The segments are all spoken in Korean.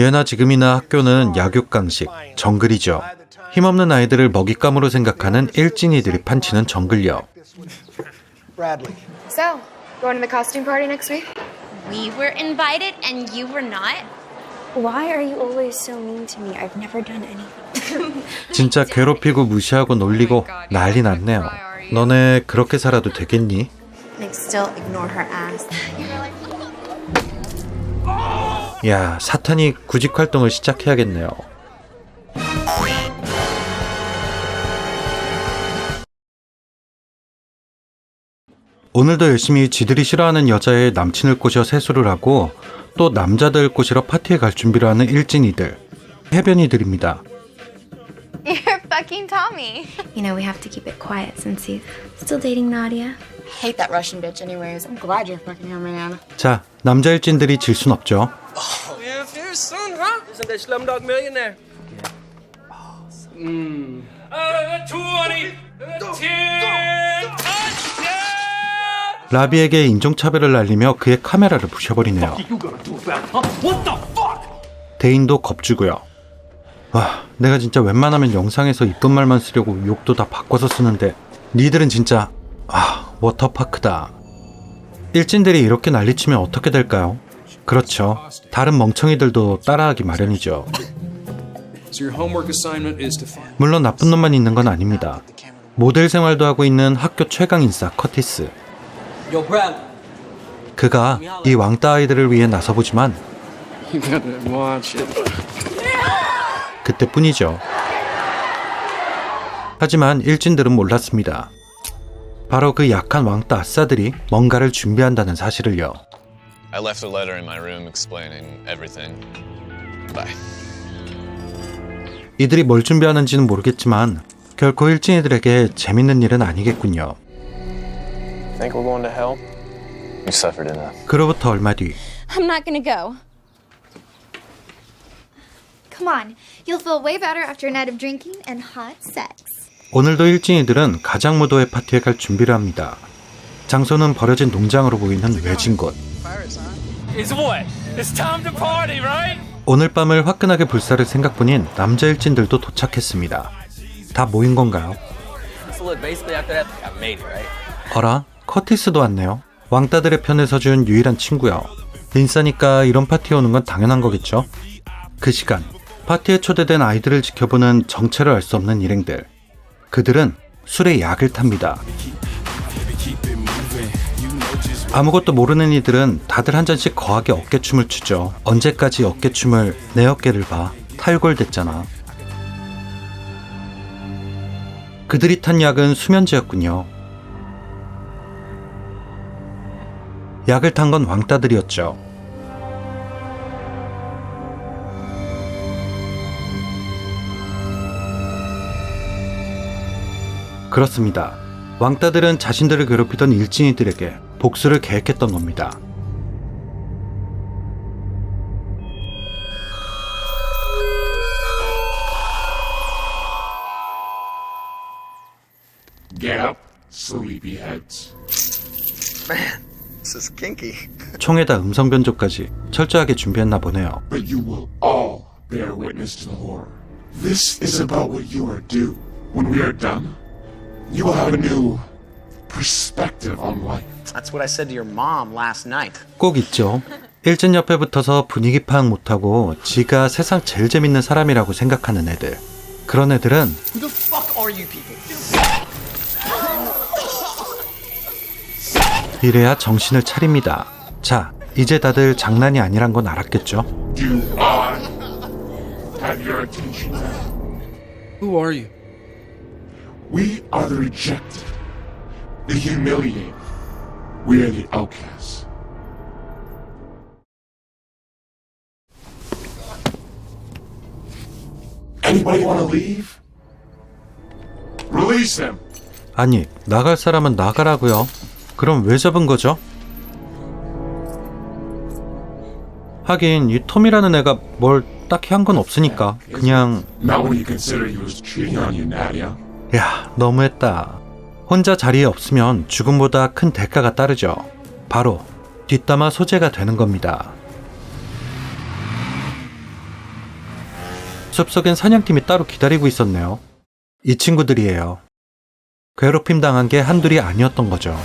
예나 지금이나 학교는 약육강식, 정글이죠. 힘없는 아이들을 먹잇감으로 생각하는 일진이들이 판치는 정글력. Bradley. So, going to the costume party next week? We were invited and you were not? Why are you always so mean to me? I've never done anything. 진짜 괴롭히고 무시하고 놀리고 난리 났네요. 너네 그렇게 살아도 되겠니? Nick still ignored her ass. 야, 사탄이 구직 활동을 시작해야겠네요. 오늘도 열심히 지들이 싫어하는 여자의 남친을 꼬셔 세수를 하고 또 남자들 꼬시러 파티에 갈 준비를 하는 일진이들, 해변이들입니다. You're fucking Tommy. You know, we have to keep it quiet since he's still dating Nadia. hate that Russian bitch anyways. I'm glad you're fucking her, man. 자, 남자 일진들이 질 순 없죠. Yeah, fierce son, huh? Isn't that Slumdog Millionaire? 라비에게 인종차별을 날리며 그의 카메라를 부셔버리네요. 대인도 겁주고요. 와, 내가 진짜 웬만하면 영상에서 이쁜 말만 쓰려고 욕도 다 바꿔서 쓰는데 니들은 진짜 아, 워터파크다. 일진들이 이렇게 난리치면 어떻게 될까요? 그렇죠. 다른 멍청이들도 따라하기 마련이죠. 물론 나쁜 놈만 있는 건 아닙니다. 모델 생활도 하고 있는 학교 최강 인싸 커티스. 그가 이 왕따 아이들을 위해 나서보지만. 그때뿐이죠. 하지만 일진들은 몰랐습니다. 바로 그 약한 왕따 아싸들이 뭔가를 준비한다는 사실을요. I left a letter in my room explaining everything. Bye. 이들이 뭘 준비하는지는 모르겠지만 결코 일진이들에게 재밌는 일은 아니겠군요. Think we're going to hell? You suffered enough. 그로부터 얼마 뒤 I'm not gonna go. Come on, you'll feel way better after a night of drinking and hot sex. 오늘도 일진이들은 가장 무도의 파티에 갈 준비를 합니다. 장소는 버려진 농장으로 보이는 외진 곳. It's what? It's time to party, right? 오늘 밤을 화끈하게 불사를 생각뿐인 남자 일진들도 도착했습니다. 다 모인 건가요? 어라? 커티스도 왔네요. 왕따들의 편에 서준 유일한 친구요. 인싸니까 이런 파티에 오는 건 당연한 거겠죠? 그 시간, 파티에 초대된 아이들을 지켜보는 정체를 알 수 없는 일행들. 그들은 술에 약을 탑니다. 아무것도 모르는 이들은 다들 한 잔씩 거하게 어깨춤을 추죠. 언제까지 어깨춤을 내 어깨를 봐. 탈골됐잖아. 그들이 탄 약은 수면제였군요. 약을 탄 건 왕따들이었죠. 그렇습니다. 왕따들은 자신들을 괴롭히던 일진이들에게 복수를 계획했던 겁니다. Get up, sleepyheads. This is kinky. 총에다 음성 변조까지 철저하게 준비했나 보네요. But you will all bear witness to the horror. This is about what you are due. When we are done, you will have a new perspective on life. That's what I said to your mom last night. 꼭 있죠. 일진 옆에 붙어서 분위기 파악 못하고 지가 세상 제일 재밌는 사람이라고 생각하는 애들. 그런 애들은 Who the fuck are you people? 이래야 정신을 차립니다. 자, 이제 다들 장난이 아니란 건 알았겠죠? Do I have your attention? Who are you? We are the rejected, the humiliated. We are the outcasts. Anybody want to leave? Release them. 아니, 나갈 사람은 나가라고요. 그럼 왜 잡은 거죠? 하긴 이 톰이라는 애가 뭘 딱히 한 건 없으니까 그냥 Not when you consider he was cheating on you, Nadia. 야 너무했다. 혼자 자리에 없으면 죽음보다 큰 대가가 따르죠. 바로 뒷담화 소재가 되는 겁니다. 숲속엔 사냥팀이 따로 기다리고 있었네요. 이 친구들이에요. 괴롭힘 당한 게 한둘이 아니었던 거죠.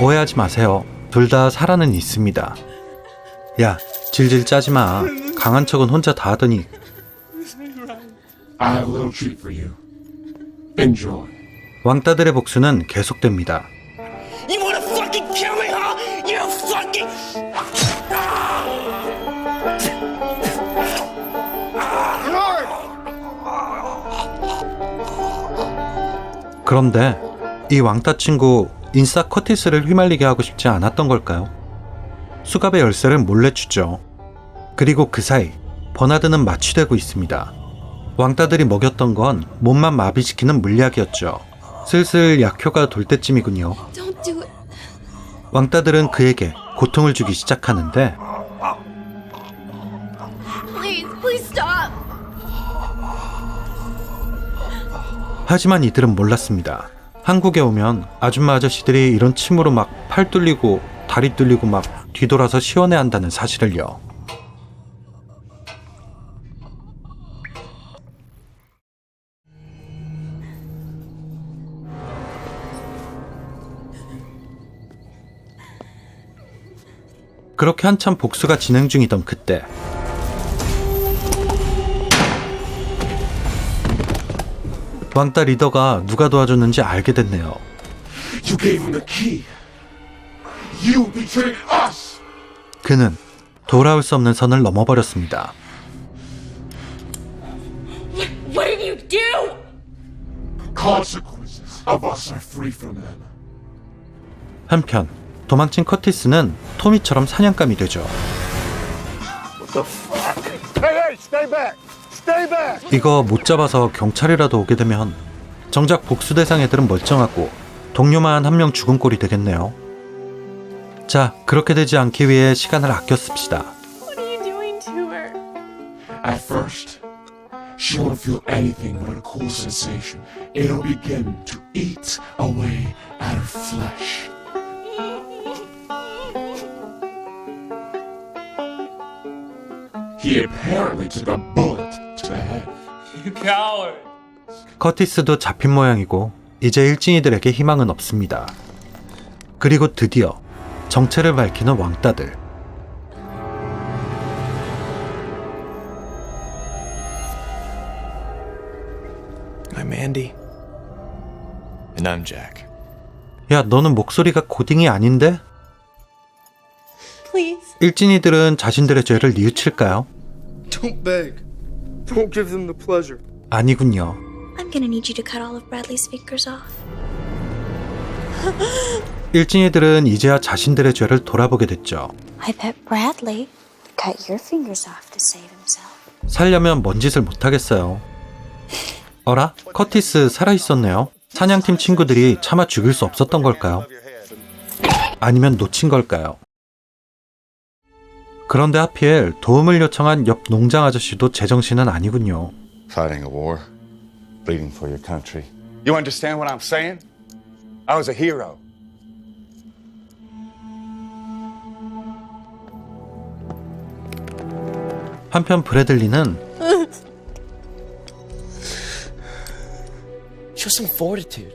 오해하지 마세요. 둘 다 살아는 있습니다. 야, 질질 짜지 마. 강한 척은 혼자 다 하더니 I have a little treat for you. Enjoy. 왕따들의 복수는 계속됩니다. You wanna fucking kill me, huh? You fucking. 그런데 이 왕따 친구 인싸 커티스를 휘말리게 하고 싶지 않았던 걸까요? 수갑의 열쇠를 몰래 주죠. 그리고 그 사이 버나드는 마취되고 있습니다. 왕따들이 먹였던 건 몸만 마비시키는 물약이었죠. 슬슬 약효가 돌 때쯤이군요. 왕따들은 그에게 고통을 주기 시작하는데. 하지만 이들은 몰랐습니다. 한국에 오면 아줌마 아저씨들이 이런 침으로 막 팔 뚫리고 다리 뚫리고 막 뒤돌아서 시원해 한다는 사실을요. 그렇게 한참 복수가 진행 중이던 그때 왕따 리더가 누가 도와줬는지 알게 됐네요. You gave him the key. You betrayed us. 그는 돌아올 수 없는 선을 넘어버렸습니다. What did you do? Consequences of us are free from them. 한편 도망친 커티스는 토미처럼 사냥감이 되죠. 이거 못 잡아서 경찰이라도 오게 되면 정작 복수 대상 애들은 멀쩡하고 동료만 한 명 죽은 꼴이 되겠네요. 자, 그렇게 되지 않기 위해 시간을 아껴 씁시다. What are you doing to her? At first, she won't feel anything but a cool sensation. It'll begin to eat away at her flesh. He apparently took a bullet to the head. You coward. 커티스도 잡힌 모양이고 이제 일진이들에게 희망은 없습니다. 그리고 드디어 정체를 밝히는 왕따들. I'm Andy. And I'm Jack. 야, 너는 목소리가 고딩이 아닌데? Please. 일진이들은 자신들의 죄를 뉘우칠까요? Don't beg. Don't give them the pleasure. 아니군요. I'm gonna need you to cut all of Bradley's fingers off. 일진이들은 이제야 자신들의 죄를 돌아보게 됐죠. I bet Bradley cut your fingers off to save himself. 살려면 뭔 짓을 못하겠어요. 어라? 커티스 살아있었네요. 사냥팀 친구들이 차마 죽일 수 없었던 걸까요? 아니면 놓친 걸까요? 그런데 하필 도움을 요청한 옆 농장 아저씨도 제정신은 아니군요. Fighting a war, bleeding for your country. You understand what I'm saying? I was a hero. 한편 브래들리는 Show some fortitude.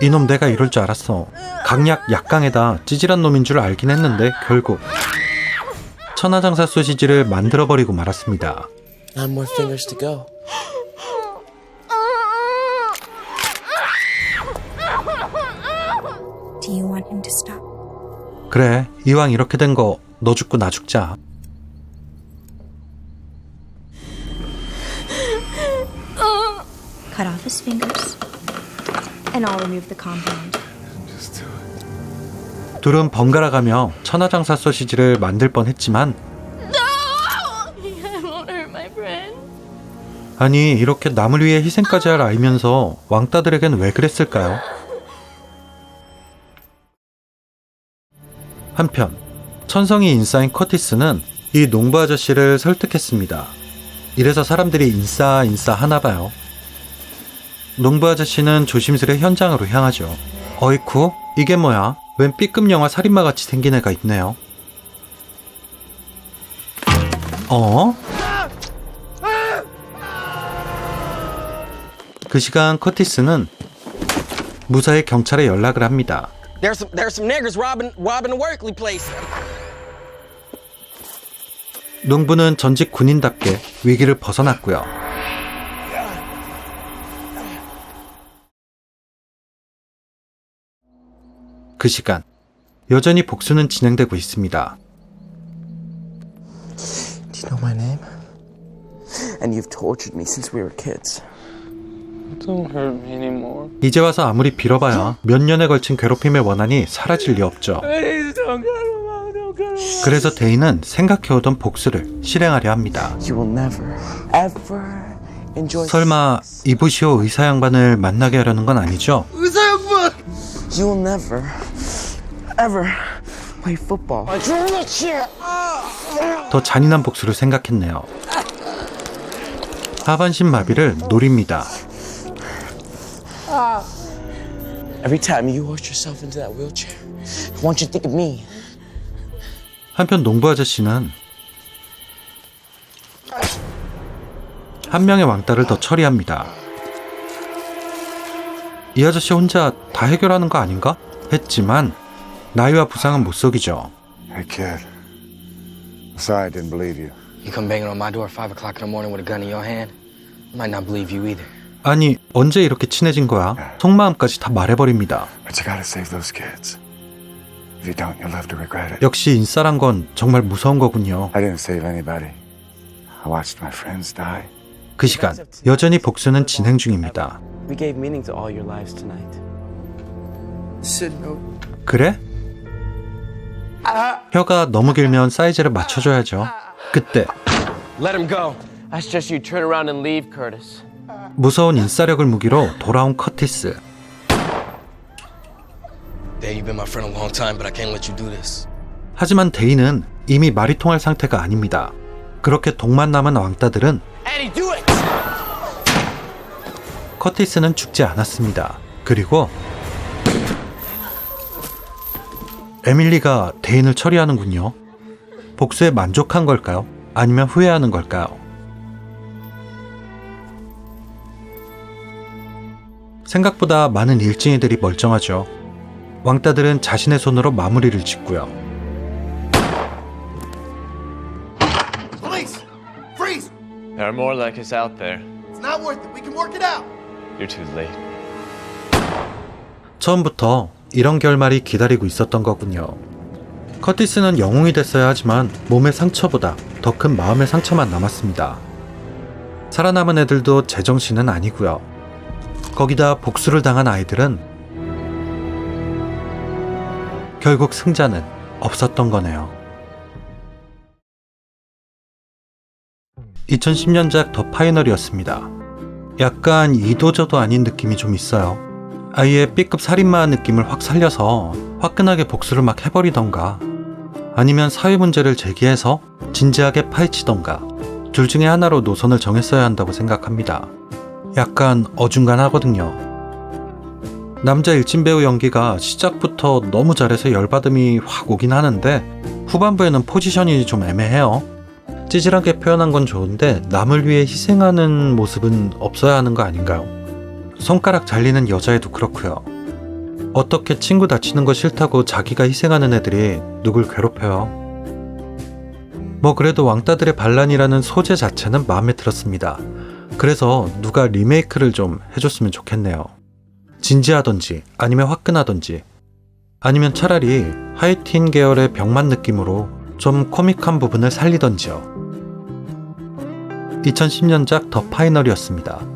이놈 내가 이럴 줄 알았어. 강약 약강에다 찌질한 놈인 줄 알긴 했는데 결국 천하장사 소시지를 만들어 버리고 말았습니다. Nine more fingers to go. Do you want him to stop? 그래 이왕 이렇게 된 거 너 죽고 나 죽자. His fingers, and I'll remove the compound. 둘은 번갈아가며 천하장사 소시지를 만들 뻔했지만 I won't hurt my friend. 아니 이렇게 남을 위해 희생까지 할 알면서 왕따들에겐 왜 그랬을까요? 한편 천성이 인싸인 커티스는 이 농부 아저씨를 설득했습니다. 이래서 사람들이 인싸 인싸 하나 봐요. 농부 아저씨는 조심스레 현장으로 향하죠. 어이쿠 이게 뭐야? 웬 B급 영화 살인마 같이 생긴 애가 있네요. 어? 그 시간 커티스는 무사히 경찰에 연락을 합니다. There's some there's some niggers robbing robbing Workley place. 농부는 전직 군인답게 위기를 벗어났고요. 그 시간 여전히 복수는 진행되고 있습니다. Do you know my name? And you've tortured me since we were kids. Don't hurt me anymore. 이제 와서 아무리 빌어봐야 몇 년에 걸친 괴롭힘의 원한이 사라질 리 없죠. Please don't. Don't. 그래서 데이는 생각해오던 복수를 실행하려 합니다. You will never, ever enjoy. 설마 이부시오 의사 양반을 만나게 하려는 건 아니죠? You will never, ever play football. 더 잔인한 복수를 생각했네요. 하반신 마비를 노립니다. Every time you horse yourself into that wheelchair, I want you to think of me. 한편 농부 아저씨는 한 명의 왕따를 더 처리합니다. 이 아저씨 혼자 다 해결하는 거 아닌가? 했지만 나이와 부상은 못 속이죠. Hey, kid. Sorry I didn't believe you. You come banging on my door at five o'clock in the morning with a gun in your hand. I might not believe you either. 아니 언제 이렇게 친해진 거야? 속마음까지 다 말해버립니다. But you gotta save those kids. If you don't, you'll live to regret it. 역시 인싸란 건 정말 무서운 거군요. I didn't save anybody. I watched my friends die. 그 시간 여전히 복수는 진행 중입니다. We gave meaning to all your lives tonight. Said no. 그래? 혀가 너무 길면 사이즈를 맞춰줘야죠. 그때. 무서운 인싸력을 무기로 돌아온 커티스. 하지만 데이는 이미 말이 통할 상태가 아닙니다. 그렇게 독만 남은 왕따들은! 커티스는 죽지 않았습니다. 그리고 에밀리가 대인을 처리하는군요. 복수에 만족한 걸까요? 아니면 후회하는 걸까요? 생각보다 많은 일진이들이 멀쩡하죠. 왕따들은 자신의 손으로 마무리를 짓고요. Police! Freeze! There are more like us out there. It's not worth it. We can work it out. You're too late. 처음부터 이런 결말이 기다리고 있었던 거군요. 커티스는 영웅이 됐어야 하지만 몸의 상처보다 더 큰 마음의 상처만 남았습니다. 살아남은 애들도 제정신은 아니고요. 거기다 복수를 당한 아이들은 결국 승자는 없었던 거네요. 2010년작 더 파이널이었습니다. 약간 이도저도 아닌 느낌이 좀 있어요. 아예 B급 살인마 느낌을 확 살려서 화끈하게 복수를 막 해버리던가 아니면 사회 문제를 제기해서 진지하게 파헤치던가 둘 중에 하나로 노선을 정했어야 한다고 생각합니다. 약간 어중간하거든요. 남자 일진 배우 연기가 시작부터 너무 잘해서 열받음이 확 오긴 하는데 후반부에는 포지션이 좀 애매해요. 찌질하게 표현한 건 좋은데 남을 위해 희생하는 모습은 없어야 하는 거 아닌가요? 손가락 잘리는 여자애도 그렇고요. 어떻게 친구 다치는 거 싫다고 자기가 희생하는 애들이 누굴 괴롭혀요? 뭐 그래도 왕따들의 반란이라는 소재 자체는 마음에 들었습니다. 그래서 누가 리메이크를 좀 해줬으면 좋겠네요. 진지하던지 아니면 화끈하던지 아니면 차라리 하이틴 계열의 병만 느낌으로 좀 코믹한 부분을 살리던지요. 2010년작 더 파이널이었습니다.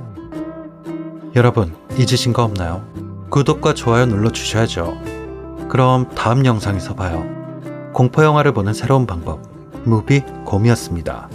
여러분 잊으신 거 없나요? 구독과 좋아요 눌러주셔야죠. 그럼 다음 영상에서 봐요. 공포영화를 보는 새로운 방법 무비 곰이었습니다.